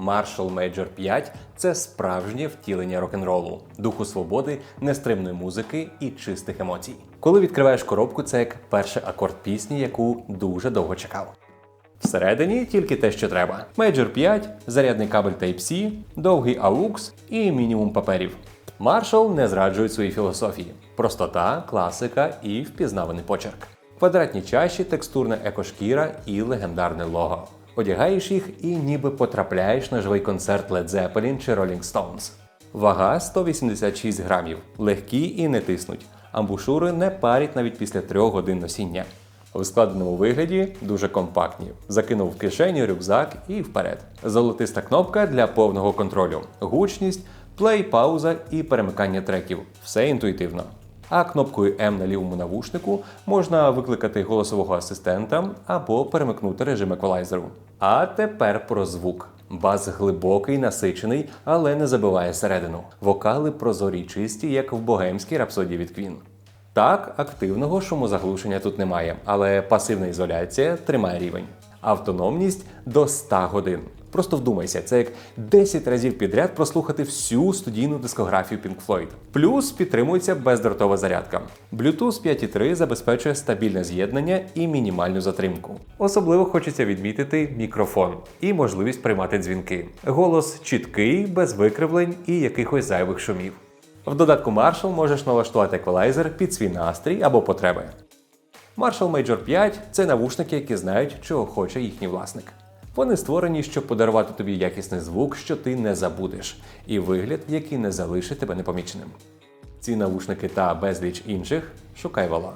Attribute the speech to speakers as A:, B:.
A: Marshall Major 5 це справжнє втілення рок-н-ролу, духу свободи, нестримної музики і чистих емоцій. Коли відкриваєш коробку, це як перший акорд пісні, яку дуже довго чекав. Всередині тільки те, що треба: Major 5, зарядний кабель Type-C, довгий AUX і мінімум паперів. Marshall не зраджують свої філософії: простота, класика і впізнаваний почерк. Квадратні чаші, текстурна екошкіра і легендарне лого. Одягаєш їх і ніби потрапляєш на живий концерт Led Zeppelin чи Rolling Stones. Вага 186 грамів, легкі і не тиснуть. Амбушури не парять навіть після трьох годин носіння. У складеному вигляді дуже компактні. Закинув в кишеню рюкзак і вперед. Золотиста кнопка для повного контролю, гучність, плей, пауза і перемикання треків. Все інтуїтивно. А кнопкою М на лівому навушнику можна викликати голосового асистента або перемикнути режим еквалайзеру. А тепер про звук. Бас глибокий, насичений, але не забиває середину. Вокали прозорі чисті, як в богемській рапсодії від Queen. Так, активного шумозаглушення тут немає, але пасивна ізоляція тримає рівень. Автономність до 100 годин. Просто вдумайся, це як 10 разів підряд прослухати всю студійну дискографію Pink Floyd. Плюс підтримується бездротова зарядка. Bluetooth 5.3 забезпечує стабільне з'єднання і мінімальну затримку. Особливо хочеться відмітити мікрофон і можливість приймати дзвінки. Голос чіткий, без викривлень і якихось зайвих шумів. В додатку Marshall можеш налаштувати еквалайзер під свій настрій або потреби. Marshall Major 5 це навушники, які знають, чого хоче їхній власник. Вони створені, щоб подарувати тобі якісний звук, що ти не забудеш, і вигляд, який не залишить тебе непоміченим. Ці навушники та безліч інших шукай вала.